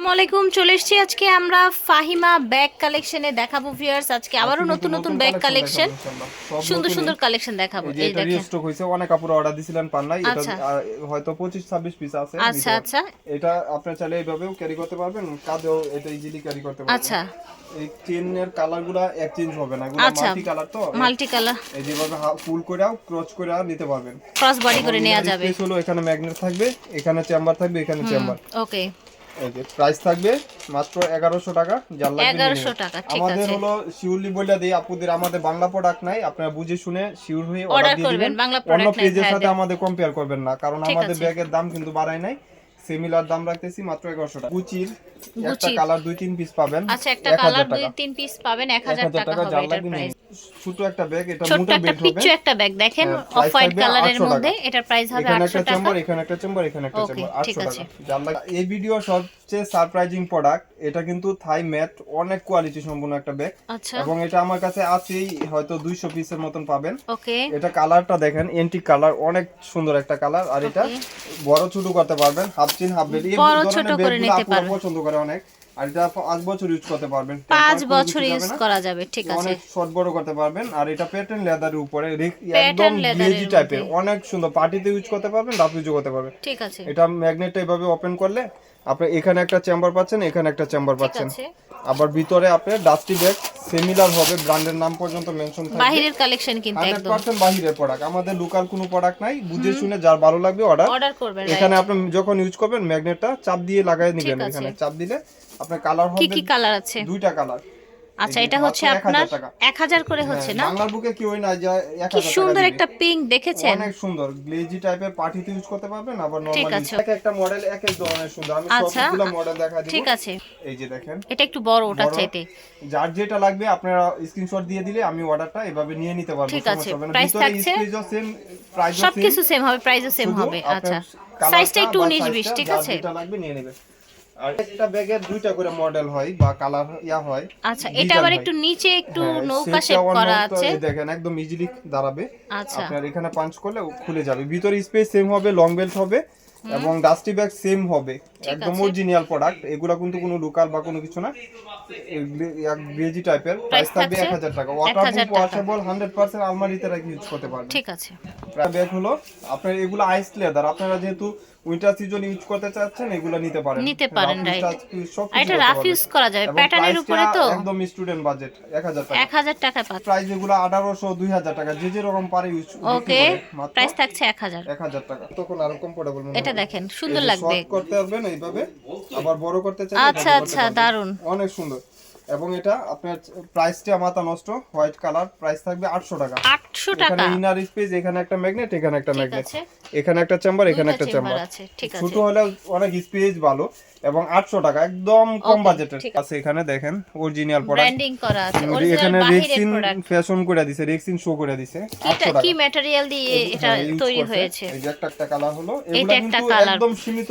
আসসালামু আলাইকুম চলে এসেছি আজকে আমরা ফাহিমা ব্যাগ কালেকশনে দেখাবো ভিউয়ার্স আজকে আবারও নতুন নতুন ব্যাগ কালেকশন সুন্দর সুন্দর কালেকশন দেখাবো। এই এই এটা দেখেন। রিস্টক হইছে অনেক কাপড় অর্ডার দিছিলেন পান নাই এটা আচ্ছা। হয়তো 25 26 পিস আছে আচ্ছা আচ্ছা। এটা আপনি চাইলে এইভাবেও ক্যারি করতে পারবেন কাঁধেও এটা ইজিলি ক্যারি করতে পারবেন। আচ্ছা। এই চেনের কালারগুলো এক্সচেঞ্জ হবে না এগুলো। মাল্টি কালার তো? মাল্টি কালার এই যেভাবে ফুল করেও ক্রচ করেও নিতে পারবেন। ক্রস বডি করে নেওয়া যাবে। এখানে ম্যাগনেট থাকবে এখানে চেম্বার থাকবে এখানে চেম্বার ওকে এই যে প্রাইস থাকবে মাত্র এগারোশো টাকা যার লাগবে এগারোশো। টাকা ঠিক আমাদের হলো শিউরলি আপুদের আমাদের বাংলা প্রোডাক্ট নাই আপনারা বুঝে শুনে শিউর হয়ে অর্ডার দিয়ে দিবেন। অন্য পেজের সাথে আমাদের কম্পেয়ার করবেন না কারণ আমাদের। ব্যাগের দাম কিন্তু বাড়ায় নাই। সিমিলার দাম রাখতেছি মাত্র এগারোশো টাকা। গুচির একটা কালার দুই তিন পিস পাবেন আচ্ছা একটা কালার দুই তিন পিস পাবেন এক 1000 হাজার টাকা হবে এটার প্রাইস। ছোট একটা ব্যাগ এটা মোটা বেল্ট হবে। পিচ্চু একটা ব্যাগ দেখেন অফ হোয়াইট কালারের মধ্যে এটার প্রাইস হবে এখানে একটা চেম্বার এখানে একটা চেম্বার এখানে একটা চেম্বার 800 টাকা। এই ভিডিও সবচেয়ে সারপ্রাইজিং প্রোডাক্ট এটা কিন্তু থাই ম্যাট অনেক কোয়ালিটি সম্পন্ন একটা ব্যাগ আচ্ছা। এবং এটা আমার কাছে আছেই হয়তো দুইশো পিসের মতন পাবেন। ওকে এটা কালারটা দেখেন এন্টিক কালার অনেক সুন্দর একটা কালার আর এটা বড় ছোট করতে পারবেন হাফ চিন হাফ বেল এই ধরনের ছোট ব্যাগগুলো আপনারা পছন্দ করে অনেক। আর এটা পাঁচ বছর ইউজ করতে পারবেন। পাঁচ Temper কোনো বছর ইউজ করা যাবে ঠিক আছে। অনেক শর্ট বড় করতে পারবেন। আর এটা প্যাটার্ন লেদারের উপরে রিক- একদম গ্লেজি টাইপের অনেক সুন্দর পার্টিতে ইউজ করতে পারবেন রাফ ইউজ করতে পারবেন। ঠিক আছে। এটা ম্যাগনেটটা এভাবে ওপেন করলে আপনি এখানে একটা চেম্বার পাচ্ছেন এখানে একটা চেম্বার পাচ্ছেন। আবার ভিতরে আপনি ডাস্টি ব্যাগ সিমিলার হবে ব্র্যান্ডের নাম পর্যন্ত মেনশন থাকবে। বাহিরের কালেকশন কিন্তু একদম। পার্সেন্ট বাহিরের প্রোডাক্ট আমাদের লোকাল কোনো প্রোডাক্ট নাই। বুঝে শুনে যার ভালো লাগবে অর্ডার অর্ডার করবেন এখানে আপনি যখন ইউজ করবেন ম্যাগনেটটা চাপ দিয়ে লাগাই নেবেন এখানে। চাপ দিলে আপনার কালার কি কি কালার আছে? দুইটা কালার আচ্ছা এটা হচ্ছে আপনার টাকা। এক হাজার করে হচ্ছে না? বাংলার বুকে কি ওই না যে এক কি সুন্দর একটা পিঙ্ক দেখেছেন? অনেক সুন্দর। গ্লেজি টাইপের পার্টিতে ইউজ করতে পারবেন আবার নরমালি। এক একটা মডেল এক এক ধরনের সুন্দর। আমি আচ্ছা। সবগুলো মডেল দেখা দিব। ঠিক আছে। এই যে দেখেন। এটা একটু বড় ওটা। চাইতে। যার যেটা লাগবে আপনারা স্ক্রিনশট দিয়ে দিলে আমি অর্ডারটা এভাবে নিয়ে নিতে পারব ঠিক আছে। ভিতরে থাকছে? সেম প্রাইসও সেম সবকিছু সেম হবে প্রাইসও সেম হবে। আচ্ছা। সাইজটা একটু বা উনিশ বিশ সাইজটা ঠিক আছে? যেটা লাগবে নিয়ে নেবেন আর একটা ব্যাগের দুইটা করে মডেল হয় বা কালার ইয়া হয়। আচ্ছা এটা আবার একটু নিচে একটু হ্যাঁ, নৌকা শেপ করা আছে। দেখেন একদম ইজিলি দাঁড়াবে। আচ্ছা। আপনার এখানে পাঞ্চ করলে খুলে যাবে। ভিতরে স্পেস সেম হবে লং বেল্ট হবে এবং ডাস্টি ব্যাগ সেম হবে। একদম অরিজিনাল প্রোডাক্ট এগুলা কিন্তু কোনো লোকাল বা কোনো কিছু না। গ্রেজি টাইপের প্রাইস থাকবে থাকছে? এক হাজার টাকা। ওয়াটারপ্রুফ ওয়াশেবল হান্ড্রেড পার্সেন্ট আলমারিতে রেখে ইউজ করতে পারবেন। ঠিক আছে। ব্যাগ হলো আপনার এগুলো আইস লেদার আপনারা যেহেতু উইন্টার সিজন ইউজ করতে চাচ্ছেন এগুলো নিতে পারেন। নিতে পারেন, কিছু এটা রাফ ইউজ করা যাবে প্যাটার্নের উপরে তো। একদম স্টুডেন্ট বাজেট এক হাজার টাকা। এক হাজার টাকায় পাচ্ছে প্রাইস এগুলো আঠারোশো দুই হাজার টাকা। যে যেরকম পারে ইউজ ওকে প্রাইস থাকছে এক হাজার। এক হাজার টাকা। তখন আরও কমফোর্টেবল মনে এটা দেখেন সুন্দর লাগবে। করতে পারবেন এইভাবে আবার বড় করতে চাইলে আচ্ছা আচ্ছা দারুণ অনেক সুন্দর। এবং এটা আপনার প্রাইসটা মাথা নষ্ট হোয়াইট কালার প্রাইস থাকবে আটশো টাকা। আটশো এখানে ইনার স্পেস এখানে একটা ম্যাগনেট এখানে একটা ম্যাগনেট এখানে একটা চেম্বার এখানে একটা চেম্বার আছে ঠিক আছে। ছোট হলে অনেক স্পেস ভালো এবং আটশো টাকা একদম কম বাজেটের আছে। এখানে দেখেন অরিজিনাল প্রোডাক্ট ব্র্যান্ডিং করা আছে অরিজিনাল এখানে রেক্সিন ফ্যাশন করে দিছে রেক্সিন শো করে দিছে 800 টাকা। কি ম্যাটেরিয়াল দিয়ে এটা তৈরি হয়েছে? এই যে একটা একটা কালার হলো। এটা এগুলা কিন্তু একদম সীমিত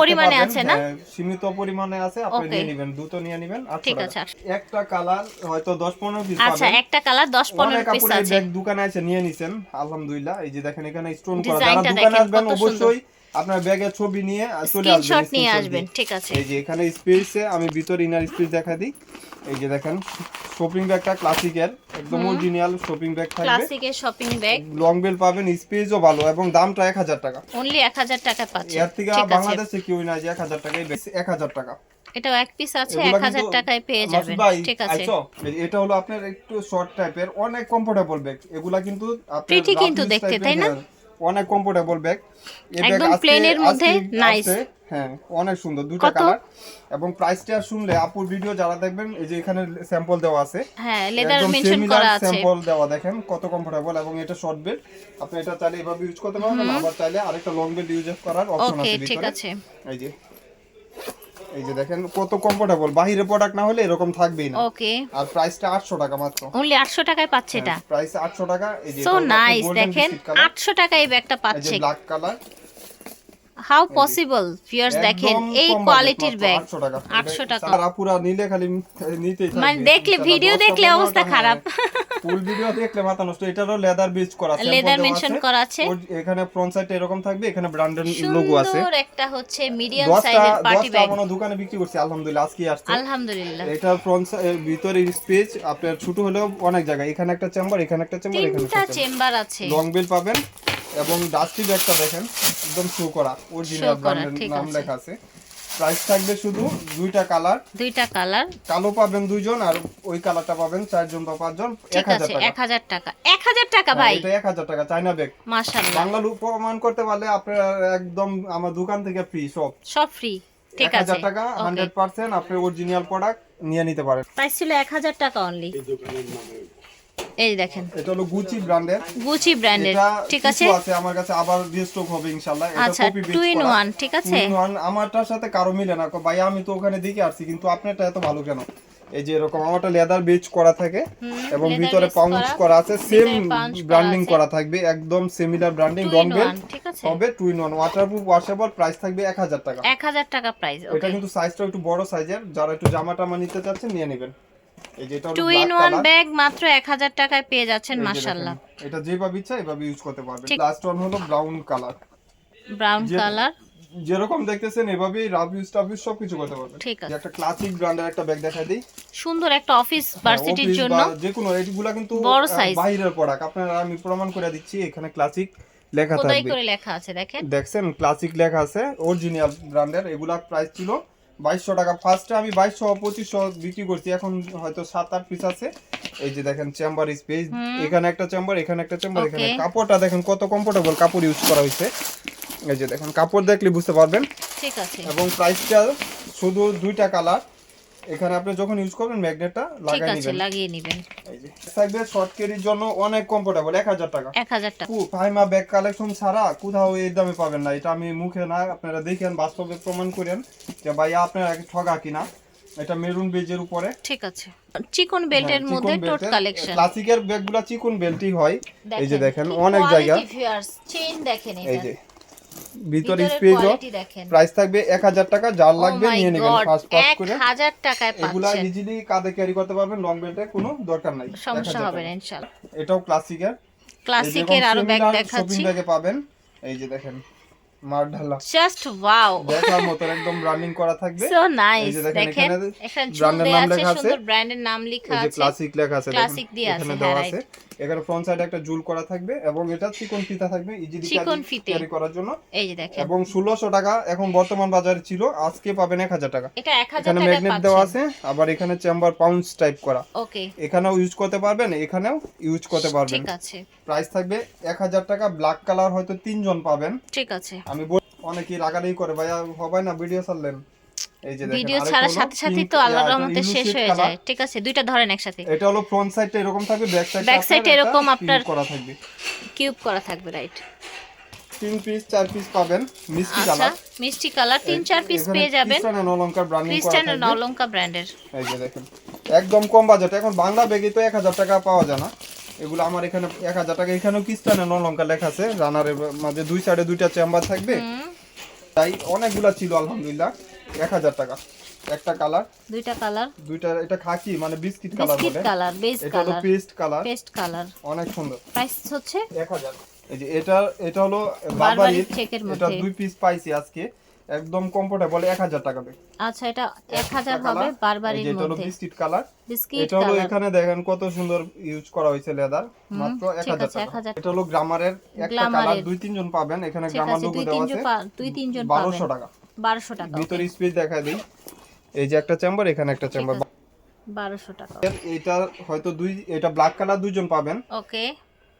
পরিমাণে আছে না? হ্যাঁ, সীমিত পরিমাণে আছে আপনি নিয়ে নেবেন দুটো নিয়ে নেবেন 800 ঠিক আছে, একটা কালার হয়তো 10 15 পিস আচ্ছা একটা কালার দশ পনেরো অনেক পিস কাপড়ের আছে। দোকানে আছে নিয়ে নিছেন আলহামদুলিল্লাহ। এই যে দেখেন এখানে স্টোন করা। যারা দোকানে আসবেন অবশ্যই আপনার ব্যাগের ছবি নিয়ে চলে আসবেন স্ক্রিনশট নিয়ে আসবেন ঠিক আছে। এই যে এখানে স্পেসে আমি ভিতর ইনার স্পেস দেখা দিই। এই যে দেখেন শপিং ব্যাগটা ক্লাসিকের একদম অরিজিনাল শপিং ব্যাগ থাকবে। ক্লাসিকের শপিং ব্যাগ লং বেল পাবেন স্পেসও ভালো এবং দামটা এক হাজার টাকা। অনলি এক হাজার টাকা পাচ্ছে এর থেকে বাংলাদেশে কেউ না যে এক হাজার টাকায় এক হাজার টাকা। এটাও এক পিস আছে এগুলা এক হাজার কিন্তু- টাকায় পেয়ে যাবেন ঠিক আছে? এই- এটা হলো আপনার একটু শর্ট টাইপের অনেক কমফোর্টেবল ব্যাগ এগুলা কিন্তু আপনি কিন্তু দেখতে, তাই না? অনেক কমফোর্টেবল ব্যাগ একদম ব্যাগ এর মধ্যে নাইস হ্যাঁ অনেক সুন্দর দুটো কালার এবং প্রাইসটা শুনলে আপুর ভিডিও যারা দেখবেন এই যে এখানে স্যাম্পল দেওয়া আছে। হ্যাঁ লেদার মেনশন করা আছে। স্যাম্পল দেওয়া দেখেন কত কমফোর্টেবল এবং এটা শর্ট বেল্ট আপনি এটা চাইলে এভাবে ইউজ করতে পারবেন আবার চাইলে আরেকটা লং বেল্ট ইউজ করার অপশন আছে ঠিক ভিতরে। আছে। এই যে এই যে দেখেন কত কমফোর্টেবল বাহিরে প্রোডাক্ট না হলে এরকম থাকবেই না। ওকে আর প্রাইসটা 800 টাকা মাত্র। অনলি আটশো টাকায় পাচ্ছে এটা? প্রাইস 800 টাকা এই যে সো নাইস দেখেন biscuit color, আটশো টাকায় এই ব্যাগটা এই যে পাচ্ছে। Black colour how possible viewers দেখেন এই কোয়ালিটির ব্যাগ 800 টাকা। 800 টাকা। পুরা নিলে খালি নিতেই মানে দেখলে ভিডিও দেখলে অবস্থা হ্যাঁ, খারাপ। ফুল ভিডিও দেখলে মাথা নষ্ট এটারও লেদার বেজ করা আছে লেদার মেনশন করা আছে। এখানে ফ্রন্ট সাইডে এরকম থাকবে এখানে ব্র্যান্ডের লোগো আছে। সুন্দর একটা হচ্ছে মিডিয়াম সাইজের পার্টি দশটা ব্যাগ আমার দোকানে বিক্রি করছি আলহামদুলিল্লাহ আজকে আসছে। আলহামদুলিল্লাহ। এটা ফ্রন্ট ভিতরে স্পেস আপনার ছোট হলেও অনেক জায়গা এখানে একটা চেম্বার এখানে একটা চেম্বার এখানে তিনটা একটা চেম্বার আছে। লং বেল পাবেন এবং ডাস্টি ব্যাগটা দেখেন একদম শো করা অরিজিনাল ব্র্যান্ডের নাম লেখা আছে। প্রাইস থাকবে শুধু দুইটা কালার দুইটা কালার কালো পাবেন দুইজন আর ওই কালারটা পাবেন চারজন বা পাঁচজন। এক হাজার টাকা। এক হাজার টাকা। এক হাজার টাকা ভাই। এটা এক হাজার টাকা চাইনা ব্যাগ মাশাল্লাহ বাংলা লোক প্রমাণ করতে পারলে আপনার একদম আমার দোকান থেকে ফ্রি সব। সব ফ্রি ঠিক এক আছে হাজার টাকা হান্ড্রেড পার্সেন্ট আপনি অরিজিনাল প্রোডাক্ট নিয়ে নিতে পারেন। প্রাইস ছিল এক হাজার টাকা অনলি এই দেখেন। এটা হলো গুচি ব্র্যান্ডের গুচি ব্র্যান্ডের ঠিক আছে? আছে আমার কাছে আবার রিস্টক হবে ইনশাআল্লাহ। এটা আচ্ছা টু ওয়ান ঠিক আছে? টু ওয়ান আমারটার সাথে কারও মিলে না। ভাই আমি তো ওখানে দেখে আসছি কিন্তু আপনারটা এত ভালো কেন? এই যে এরকম আমারটা লেদার করা থাকে এবং ভিতরে পাউন্স করা, আছে। সেম ব্র্যান্ডিং করা থাকবে একদম সিমিলার ব্র্যান্ডিং ডনবেল হবে two in one waterproof washable price থাকবে এক হাজার টাকা। এক হাজার টাকা প্রাইস এটা কিন্তু সাইজটা একটু বড় সাইজের যারা একটু জামা টামা নিতে চাচ্ছেন নিয়ে নেবেন। টু ইন ওয়ান ব্যাগ মাত্র এক হাজার টাকায় পেয়ে যাচ্ছেন এটা যেভাবে ইচ্ছা এভাবে ইউজ করতে পারবেন। লাস্ট ওয়ান হলো ব্রাউন কালার ব্রাউন কালার যেরকম দেখতেছেন এভাবেই রাফ ইউজ টাফ ইউজ সবকিছু করতে পারবেন। ঠিক আছে। একটা ক্লাসিক ব্র্যান্ডের একটা ব্যাগ দেখা দিই। সুন্দর একটা অফিস ভার্সিটির অফিস জন্য। যে কোনো এইগুলা কিন্তু বড় size। বাইরের প্রোডাক্ট আপনারা আমি প্রমাণ করে দিচ্ছি এখানে ক্লাসিক লেখা থাকবে। করে লেখা আছে দেখেন। দেখছেন ক্লাসিক লেখা আছে অরিজিনাল ব্র্যান্ডের এগুলা প্রাইস ছিল বাইশশো টাকা। ফার্স্টে আমি বাইশশো পঁচিশশো বিক্রি করছি এখন হয়তো সাত আট পিস আছে। এই যে দেখেন চেম্বার স্পেস এখানে একটা চেম্বার এখানে একটা চেম্বার এখানে কাপড়টা দেখেন কত কমফোর্টেবল কাপড় ইউজ করা হয়েছে। এই যে দেখেন কাপড় দেখলে বুঝতে পারবেন। ঠিক আছে। এবং প্রাইসটা শুধু দুইটা কালার এখানে আপনি যখন ইউজ করবেন ম্যাগনেটটা ঠিক আছে নেবেন। লাগিয়ে নেবেন। এই যে থাকবে শর্ট ক্যারির জন্য অনেক কমফোর্টেবল এক হাজার টাকা। এক হাজার টাকা। ফাইমা ব্যাগ কালেকশন ছাড়া কোথাও এই দামে পাবেন না। এটা আমি মুখে না আপনারা দেখেন বাস্তবে প্রমাণ করেন যে ভাই আপনারা ঠগা কিনা। এটা মেরুন বেজের উপরে। ঠিক আছে। চিকন বেল্টের মধ্যে টোট কালেকশন ক্লাসিকের ব্যাগগুলা চিকন বেল্টই হয়। এই যে দেখেন অনেক জায়গা। চেইন দেখেন এই যে ভিতরে স্পেসও প্রাইস থাকবে এক হাজার টাকা যার লাগবে নিয়ে নেবেন। ফার্স্ট পাস করে হাজার টাকায় এগুলা ইজিলি কাঁধে ক্যারি করতে পারবেন লং বেল্টে কোনো দরকার নাই। সমস্যা হবে না ইনশাআল্লাহ। এটাও ক্লাসিকের ক্লাসিকের আরও ব্যাগ দেখাচ্ছি। ব্যাগে পাবেন। এই যে দেখেন মার ঢালা জাস্ট ওয়াও দেখার মতো একদম রানিং করা থাকবে। সো নাইস দেখেন এখানে ব্র্যান্ডের নাম লেখা আছে। সুন্দর ব্র্যান্ডের নাম লেখা আছে। ক্লাসিক লেখা আছে Classic দিয়ে হ্যাঁ, আছে। এখানে ফ্রন্ট সাইডে একটা জুল করা থাকবে এবং এটা চিকন ফিতা থাকবে ইজিলি। ক্যারি করার জন্য। এই যে দেখেন। এবং ষোলোশো টাকা এখন বর্তমান বাজারে ছিল আজকে পাবেন এক হাজার টাকা। এটা এক হাজার এখানে ম্যাগনেট দেওয়া আছে আবার এখানে চেম্বার পাউন্স টাইপ করা। ওকে। এখানেও ইউজ করতে পারবেন এখানেও ইউজ করতে পারবেন। ঠিক আছে। প্রাইস থাকবে এক হাজার টাকা ব্ল্যাক কালার হয়তো তিনজন পাবেন। ঠিক আছে। আমি অনেকেই রাগারাগি করে ভাইয়া হবে না ভিডিও ছাড়লেন। ভিডিও ছাড়ার সাথে সাথেই তো আল্লাহর রহমতে শেষ হয়ে যায়। ঠিক আছে দুইটা ধরেন একসাথে। এটা হলো ফ্রন্ট সাইডটা এরকম থাকবে ব্যাক সাইড side এ এরকম আপনার- করা থাকবে। কিউব করা থাকবে রাইট তিন পিস চার পিস পাবেন মিষ্টি আচ্ছা কালার মিষ্টি কালার তিন চার পিস পেয়ে যাবেন। ক্রিস্টান ব্র্যান্ডিং ক্রিস্টান ব্র্যান্ডের এই যে দেখেন একদম কম বাজেট এখন বাংলা বেগে তো এক হাজার টাকা পাওয়া যায় না। এগুলো আমার এখানে এক হাজার টাকা। এখানেও ক্রিস্টান অলংকার লেখা আছে রানারের মাঝে দুই সাইডে দুইটা চেম্বার থাকবে। তাই অনেকগুলা ছিল আলহামদুলিল্লাহ। এক হাজার টাকা। একটা কালার দুইটা কালার দুইটা এটা খাকি মানে বিস্কিট কালার বিস্কিট বলে। কালার বেস এটা হলো পেস্ট কালার পেস্ট কালার অনেক সুন্দর। প্রাইস হচ্ছে? এক হাজার। এই যে এটা এটা হলো এটা দুই পিস পাইছি আজকে। একদম কমফোর্টেবল এক হাজার টাকা দেয়। আচ্ছা এটা এক হাজার হবে বারবারির এটা হলো বিস্কিট কালার বিস্কিট এটা হলো এখানে দেখেন কত সুন্দর ইউজ করা হয়েছে লেদার মাত্র এক ঠিক হাজার আছে, টাকা এটা হলো গ্রামারের একটা কালার দুই তিনজন পাবেন। এখানে গ্রামার লোগো দেওয়া আছে। দুই তিনজন বারোশো পাবেন। টাকা। বারোশো টাকা ভিতরে স্পেস দেখা দিই। এই যে একটা চেম্বার এখানে একটা চেম্বার বারোশো টাকা। এটা হয়তো দুই এটা ব্ল্যাক কালার দুইজন পাবেন। ওকে।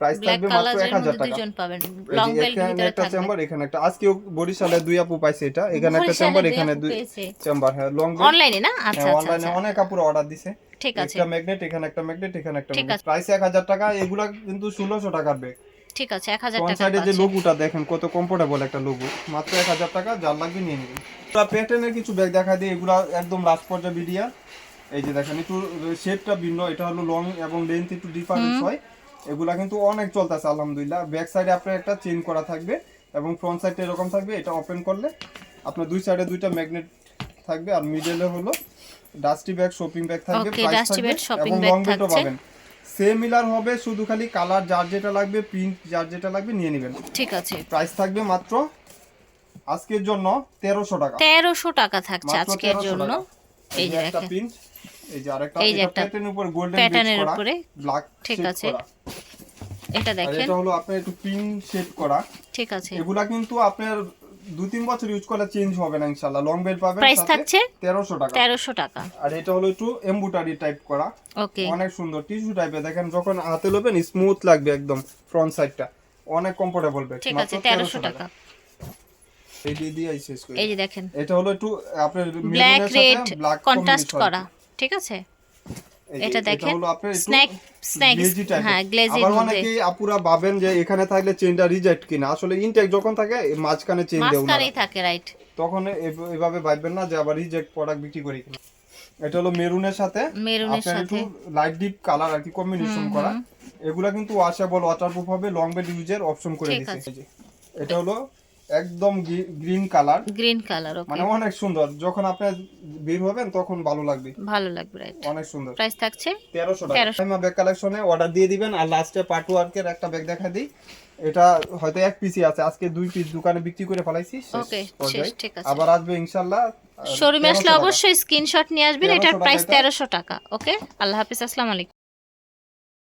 প্রাইস থাকবে মাত্র এক কালারের হাজার মধ্যে টাকা। দুইজন পাবেন। লং এখানে ভিতরে একটা চেম্বার এখানে একটা। আজকেও বরিশালে দুই আপু পাইছে এটা। এখানে একটা চেম্বার এখানে দুই চেম্বার হ্যাঁ লং অনলাইনে না? আচ্ছা আচ্ছা অনলাইনে আচ্ছা। অনেক কাপড় অর্ডার দিছে। ঠিক আছে। একটা ম্যাগনেট এখানে একটা ম্যাগনেট এখানে একটা ম্যাগনেট প্রাইস এক হাজার টাকা এগুলা কিন্তু ষোলোশো টাকার ব্যাগ ঠিক আছে এক হাজার ফ্রন্ট টাকা সাইডে যে লোগোটা দেখেন কত কমফোর্টেবল একটা লোগো মাত্র এক হাজার টাকা যার লাগবে নিয়ে নেবেন। প্যাটার্নের কিছু ব্যাগ দেখা দিই এগুলা একদম লাস্ট পর্যায়ে বিডিয়া এই যে দেখেন একটু শেপটা ভিন্ন এটা হলো লং এবং লেন্থ একটু ডিফারেন্স হয়। এগুলা কিন্তু অনেক চলতেছে আলহামদুলিল্লাহ। ব্যাক সাইডে আপনার একটা চেন করা থাকবে এবং ফ্রন্ট সাইডটা এরকম থাকবে এটা ওপেন করলে আপনার দুই সাইডে দুইটা ম্যাগনেট থাকবে আর মিডলে হলো ডাস্টি ব্যাগ শপিং ব্যাগ থাকবে প্রাইস থাকবে এবং লং বেল্টও পাবেন। সেম মিলার হবে শুধু খালি কালার যার যেটা লাগবে প্রিন্ট যার যেটা লাগবে নিয়ে নেবেন। ঠিক আছে। প্রাইস থাকবে মাত্র আজকের জন্য তেরোশো টাকা। তেরোশো টাকা থাকছে আজকের জন্য। এই যে একটা প্রিন্ট এই যে আরেকটা এই যে একটা প্যাটার্নের উপর গোল্ডেন করা উপরে। ব্ল্যাক ঠিক আছে। এটা দেখেন। এটা হলো আপনার একটু প্রিন্ট শেড করা। ঠিক আছে। এগুলা কিন্তু আপনার দু তিন বছর ইউজ করলে চেঞ্জ হবে না ইনশাআল্লাহ। লং বেল পাবেন প্রাইস থাকছে তেরোশো টাকা। তেরোশো টাকা। আর এটা হলো একটু এমবুটারি টাইপ করা। ওকে অনেক সুন্দর টিস্যু টাইপের দেখেন যখন হাতে লবেন স্মুথ লাগবে একদম ফ্রন্ট সাইডটা অনেক কমফোর্টেবল ব্যাগ ঠিক আছে তেরোশো টাকা। এই দিয়ে দিয়ে শেষ করি। এই যে দেখেন। এটা হলো একটু আপনার ব্ল্যাক রেড কন্ট্রাস্ট করা ঠিক আছে? এটা দেখেন স্ন্যাক স্ন্যাক হ্যাঁ গ্লেজির আবার অনেকেই আপুরা ভাবেন যে এখানে থাকলে চেনটা রিজেক্ট কিনা। আসলে ইনটেক যখন থাকে মাঝখানে চেন দেও না মাঝখানেই থাকে রাইট তখন এভাবে ভাববেন না যে আবার রিজেক্ট প্রোডাক্ট বিক্রি করি কিনা। এটা হলো মেরুনের সাথে। মেরুনের সাথে। লাইট ডিপ কালার আর কি কম্বিনেশন করা। এগুলা কিন্তু ওয়াশেবল ওয়াটারপ্রুফ হবে লং বেড ইউজের অপশন করে দিয়েছে এটা হলো একদম green colour. Green colour okay মানে অনেক সুন্দর। যখন আপনি বের হবেন তখন ভালো লাগবে। ভালো লাগবে রাইট অনেক সুন্দর। প্রাইস থাকছে তেরোশো টাকা। 1300 টাইমা ব্যাগ কালেকশনে অর্ডার দিয়ে দিবেন আর লাস্টে পার্ট ওয়ার্কের একটা ব্যাগ দেখা দিই। এটা হয়তো এক পিসই আছে। আজকে দুই পিস দোকানে বিক্রি করে ফেলাইছি। ওকে ঠিক আছে। আবার আসবে ইনশাআল্লাহ শোরুমে আসলে অবশ্যই স্ক্রিনশট নিয়ে আসবেন। 1300 এটার প্রাইস এটা। তেরোশো টাকা ওকে আল্লাহ হাফিজ আসসালামু আলাইকুম।